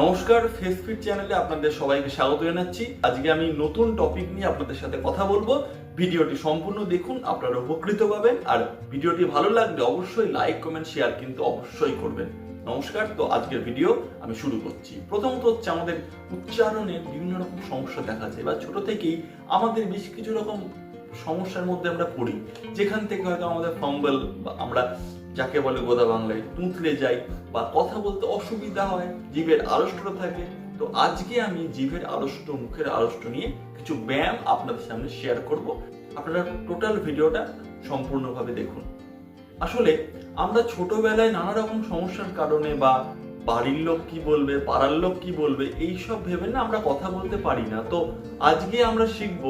নমস্কার ফেসফিট চ্যানেলে আপনাদের সবাইকে স্বাগত জানাচ্ছি। আজকে আমি নতুন টপিক নিয়ে আপনাদের সাথে কথা বলব। ভিডিওটি সম্পূর্ণ দেখুন, আপনারা উপকৃত পাবেন। আর ভিডিওটি ভালো লাগলে অবশ্যই লাইক কমেন্ট শেয়ার কিন্তু অবশ্যই করবেন। নমস্কার, তো আজকের ভিডিও আমি শুরু করছি। প্রথমত হচ্ছে আমাদের উচ্চারণে বিভিন্ন রকম সমস্যা দেখা যায় বা ছোট থেকেই আমাদের বেশ কিছু রকম সমস্যার মধ্যে আমরা পড়ি। যেখান থেকে হয়তো আমাদের ফাম্বল আমরা যাকে বলে গোদা বাংলায় তুঁতলে যাই বা কথা বলতে অসুবিধা হয় জিভের আড়ষ্ট থাকে, তো আজকে আমি জিভের আড়ষ্ট, মুখের আড়ষ্ট নিয়ে কিছু ব্যায়াম আপনাদের সামনে শেয়ার করব। আপনারা টোটাল ভিডিওটা সম্পূর্ণভাবে দেখুন। আসলে আমরা ছোটবেলায় নানা রকম সমস্যার কারণে বা বাড়ির লোক কি বলবে, পাড়ার লোক কি বলবে, এইসব ভেবে না আমরা কথা বলতে পারি না। তো আজকে আমরা শিখব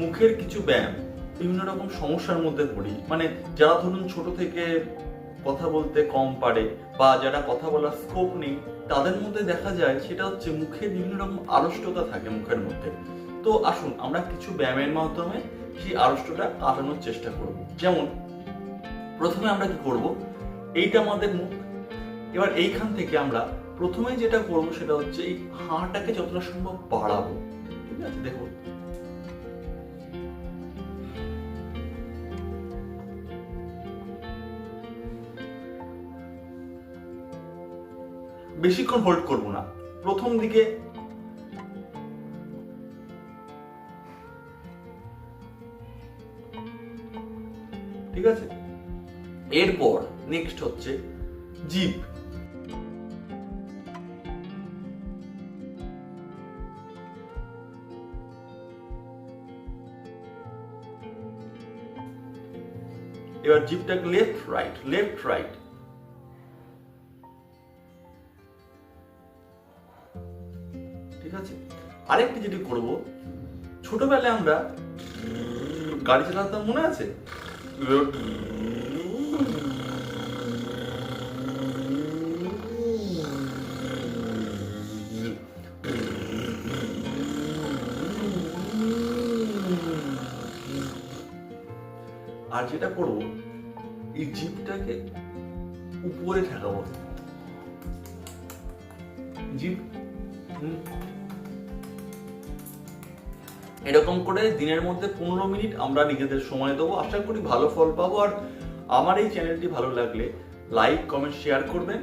মুখের কিছু ব্যায়াম। বিভিন্ন রকম সমস্যার মধ্যে পড়ি। মানে যারা ধরুন ছোট থেকে কথা বলতে কম পারে বা যারা কথা বলার স্কোপ নেই, তাদের মধ্যে দেখা যায় সেটা হচ্ছে মুখে বিভিন্ন রকম আড়ষ্টতা থাকে মুখের মধ্যে। তো আসুন, আমরা কিছু ব্যায়ামের মাধ্যমে সেই আড়ষ্টটা কাটানোর চেষ্টা করব। যেমন, প্রথমে আমরা কি করব? এইটা আমাদের মুখ। এবার এইখান থেকে আমরা প্রথমে যেটা করব সেটা হচ্ছে এই হাঁটাকে যতটা সম্ভব বাড়াবো। ঠিক আছে? দেখুন বেশিক্ষণ হোল্ড করব না। প্রথম দিকে ঠিক আছে? এরপর নেক্সট হচ্ছে জিপ। এবার জিপটাকে লেফট রাইট লেফট রাইট ঠিক আছে? আরেকটি যেটি করব, ছোটবেলায় আমরা গাড়ি চালাতাম মনে আছে? আর যেটা করব, এই জিপটাকে উপরে ঠেকাবো। জিপ, হুম। এরকম করে দিনের মধ্যে পনেরো মিনিট আমরা নিজেদের সময় দেবো। আশা করি ভালো ফল পাবো। আর আমার এই চ্যানেলটি ভালো লাগলে লাইক কমেন্ট শেয়ার করবেন।